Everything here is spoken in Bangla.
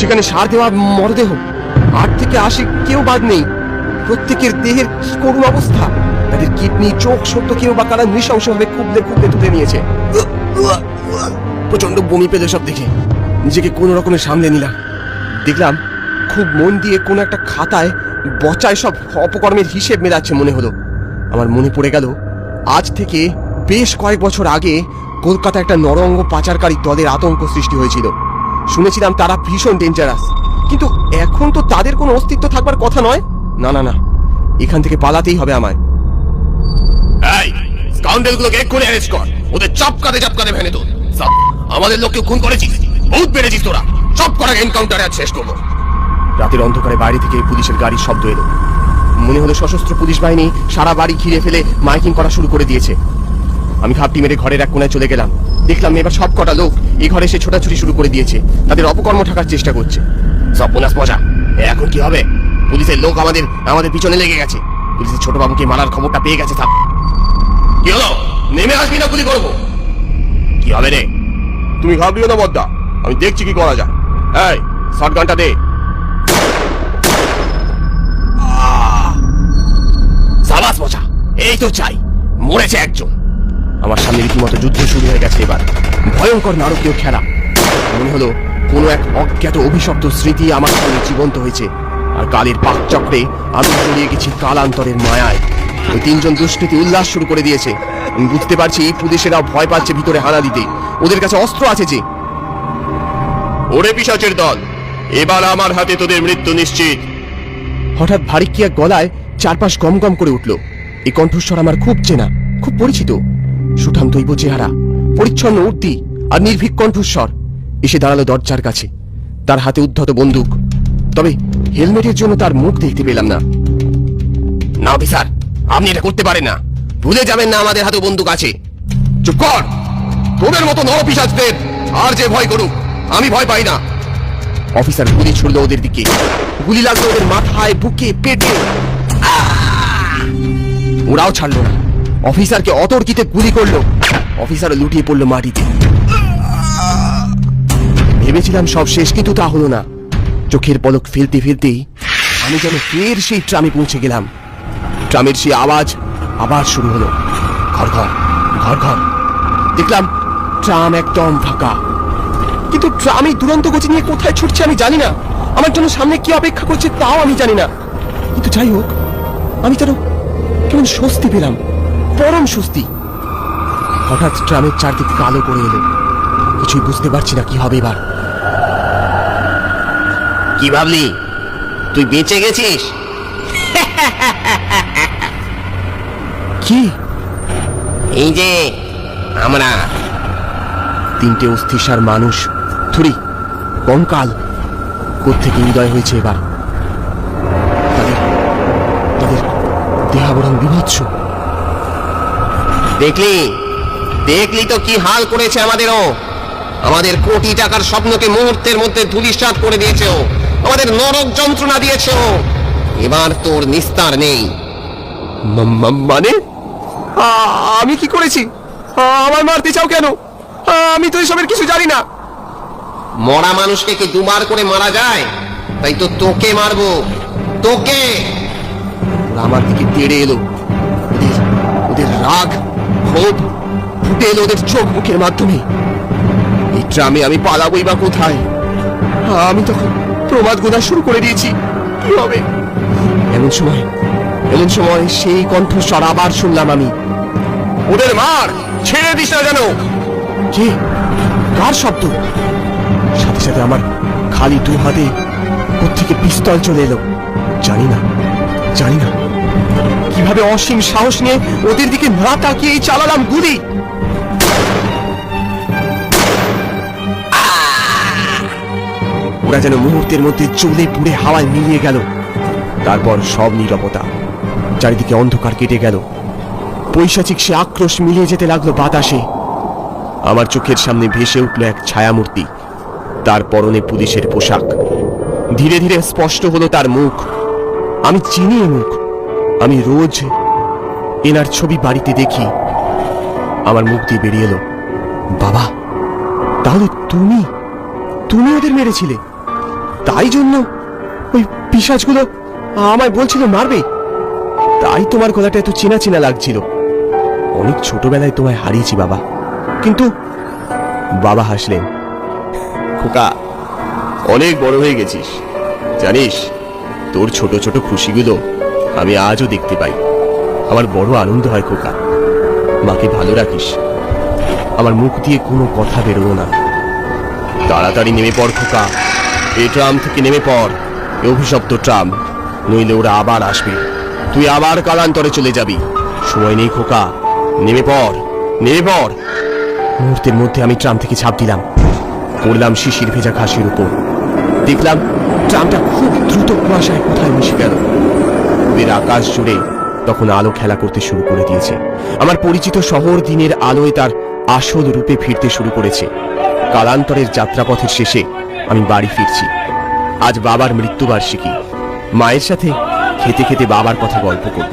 সেখানে সার দেওয়া মরদেহ। আট থেকে আশি কেউ বাদ নেই। প্রত্যেকের দেহের কি করুণ অবস্থা। তাদের কিডনি, চোখ, সত্য কেউ বা কারা নৃশংসভাবে কুবলে কুবলে তুলে নিয়েছে। প্রচণ্ড বমি পেলে সব দেখে। নিজেকে কোনো রকমের সামলে নিলাম। দেখলাম খুব মন দিয়ে কোনো একটা খাতায় বচায় সব অপকর্মের হিসেব মেলাচ্ছে মনে হলো। আমার মনে পড়ে গেল, আজ থেকে বেশ কয়েক বছর আগে কলকাতা একটা নরঙ্গ পাচারকারী দলের আতঙ্ক সৃষ্টি হয়েছিল। শুনেছিলাম তারা ভীষণ ডেঞ্জারাস কিন্তু এখন তো তাদের কোনো অস্তিত্ব থাকবার কথা নয়? না না না। এখান থেকে পালাতেই হবে আমায়। এই স্কাউন্ডেলগুলোকে এক্ষুনি অ্যারেস্ট কর। ওদের চাপকাতে চাপকাতে ভেঙে সব আমাদের লোককে খুন করেছিস? বহুত বেড়েছিস তোরা। সব করা এনকাউন্টারে আজ শেষ করব। রাতের অন্ধকারে বাইরে থেকে পুলিশের গাড়ির শব্দ এলো। মনে হলো সশস্ত্র পুলিশ বাহিনী সারা বাড়ি ঘিরে ফেলে মাইকিং করা শুরু করে দিয়েছে। আমি ঘাপটি মেরে ঘরের এক কোনায় চলে গেলাম। দেখলাম এবার সব কটা লোক এই ঘরে এসে ছোটাছুটি শুরু করে দিয়েছে। তাদের অপকর্ম ঠাকার চেষ্টা করছে। সব বোনাস মজা এখন কি হবে? পুলিশের লোক আমাদের আমাদের পিছনে লেগে গেছে। পুলিশের ছোট বাবুকে মারার খবরটা পেয়ে গেছে সব কি হলো? নেমে আসবি না গুলি করব? কি হবে রে? তুমি ঘাবড়িও না বদ্দা। আমি দেখছি কি করা যায়। এই শর্ট গানটা দে সাবাস মজা। এই তো চাই। মরেছে একজন। আমার সামনে রীতিমতো যুদ্ধ শুরু হয়ে গেছে এবার। ভয়ঙ্কর নারকীয় খেলা। মনে হলো কোনো এক অজ্ঞাত অভিশপ্ত স্মৃতি আমার সামনে জীবন্ত হয়েছে। আর কালের পাক চক্রে আমি জড়িয়ে গেছি কালান্তরের মায়ায়। ওই তিনজন দুষ্কৃতী উল্লাস শুরু করে দিয়েছে। আমি বুঝতে পারছি পুলিশেরাও ভয় পাচ্ছে ভিতরে হানা দিতে। ওদের কাছে অস্ত্র আছে যে। ওরে পিসাচের দল, এবার আমার হাতে তোদের মৃত্যু নিশ্চিত। হঠাৎ ভারী কি এক গলায় চারপাশ গম গম করে উঠল। এই কণ্ঠস্বর আমার খুব চেনা, খুব পরিচিত। সুঠাম দৈব চেহারা, পরিচ্ছন্ন উর্তি আর নির্ভীক কণ্ঠস্বর। এসে দাঁড়াল দরজার কাছে। তার হাতে উদ্ধত বন্দুক। তবে হেলমেটের জন্য তার মুখ দেখতে পেলাম না। না, অফিসার, আপনি এটা করতে পারেন না। ভুলে যাবেন না, আমাদের হাতে বন্দুক আছে। চুপ কর! তোদের মতো নরপিসাজদের আর যে ভয় করুক, আমি ভয় পাই না। অফিসার গুলি ছুড়লো ওদের দিকে। গুলি লাগল ওদের মাথায়, বুকে, পেটে! ওরাও ছাড়লো না। অফিসারকে অতর্কিতে গুলি করল। অফিসার লুটিয়ে পড়ল মাটিতে। ভেবেছিলাম সব শেষ, কিন্তু তা হলো না। চোখের পলক ফেলতে ফেলতেই আমি যেন ফের সেই ট্রামে পৌঁছে গেলাম। ট্রামের সেই আওয়াজ আবার শুরু হলো। ঘর ঘর ঘর ঘর। দেখলাম ট্রাম একদম ফাঁকা। কিন্তু ট্রামই দুরন্ত গতি নিয়ে কোথায় ছুটছে আমি জানি না। আমার জন্য সামনে কি অপেক্ষা করছে তাও আমি জানি না। কিন্তু যাই হোক, আমি যেন কেমন স্বস্তি পেলাম। পরম স্বস্তি হঠাৎ ট্রামের চারদিক কালো করে এলো। কিছুই বুঝতে পারছি না কি হবে এবার। কি ভাবলি? তুই বেঁচে গেছিস? কি? এই যে আমরা। তিনটে অস্থিসার মানুষ। থুরি কঙ্কাল। কোত্থেকে হৃদয় হয়েছে এবার? তাদের তাদের দেহাবরণ বিভৎস। দেখলি? দেখলি তো কি হাল করেছে আমাদেরও? আমাদের কোটি টাকার স্বপ্নকে মুহূর্তের মধ্যে ধুলিসাৎ করে দিয়েছে ও। আমাদের নরক যন্ত্রণা দিয়েছে ও। এবার তোর নিস্তার নেই। মানে? আমি কি করেছি? আমার মারতে চাও কেন? আমি তো এসবের কিছু জানি না। মরা মানুষকে কি দুবার করে মারা যায়? তাই তো তোকে মারবো। তোকে! আমার দিকে তেড়ে এলো। ওদের ওদের রাগ ক্ষোভ ফুটে এলো ওদের চোখ মুখের মাধ্যমে। এই ট্রামে আমি পালাবই বা কোথায়? আমি তখন প্রমাদ গোনা শুরু করে দিয়েছি। কি হবে? এমন সময় এমন সময় সেই কণ্ঠস্বর আবার শুনলাম আমি। ওদের মার! ছেড়ে দিস না যেন! কে? কার শব্দ? সাথে সাথে আমার খালি দু হাতে ওর থেকে পিস্তল চলে এলো। জানি না জানি না। কীভাবে অসীম সাহস নিয়ে ওদের দিকে না তাকিয়ে চালালাম গুলি? ওরা যেন মুহূর্তের মধ্যে জ্বলে পুড়ে হাওয়ায় মিলিয়ে গেল। তারপর সব নীরবতা, চারিদিকে অন্ধকার কেটে গেল। পৈশাচিক সে আক্রোশ মিলিয়ে যেতে লাগল বাতাসে। আমার চোখের সামনে ভেসে উঠল এক ছায়ামূর্তি, তার পরনে পুলিশের পোশাক। ধীরে ধীরে স্পষ্ট হলো তার মুখ। আমি চিনি মুখ। আমি রোজ এনার ছবি বাড়িতে দেখি। আমার মুখ দিয়ে বেরিয়ে এলো, বাবা, তাহলে তুমি তুমি ওদের মেরেছিলে। তাই জন্য ওই পিসাজগুলো আমায় বলছিল মারবে। তাই তোমার গলাটা এত চেনা চেনা লাগছিল। অনেক ছোটবেলায় তোমায় হারিয়েছি, বাবা। কিন্তু বাবা হাসলেন, খোকা, অনেক বড় হয়ে গেছিস। জানিস, তোর ছোট ছোট খুশিগুলো আমি আজও দেখতে পাই। আমার বড় আনন্দ হয় খোকা। মাকে ভালো রাখিস। আমার মুখ দিয়ে কোনো কথা বেরোলো না। তাড়াতাড়ি নেমে পড় খোকা। এই ট্রাম থেকে নেমে পড়। এ অভিশপ্ত ট্রাম। নইলে ওরা আবার আসবে। তুই আবার কালান্তরে চলে যাবি। সময় নেই খোকা। নেমে পড়। নেমে পড়। মুহূর্তের মধ্যে আমি ট্রাম থেকে ছাপ দিলাম। পড়লাম শিশির ভেজা ঘাসের উপর। দেখলাম ট্রামটা খুব দ্রুত কুয়াশায় কোথায় মিশে গেল। ওদের আকাশ জুড়ে তখন আলো খেলা করতে শুরু করে দিয়েছে। আমার পরিচিত শহর দিনের আলোয় তার আসল রূপে ফিরতে শুরু করেছে। কালান্তরের যাত্রাপথের শেষে আমি বাড়ি ফিরছি। আজ বাবার মৃত্যুবার্ষিকী। মায়ের সাথে খেতে খেতে বাবার কথা গল্প করব।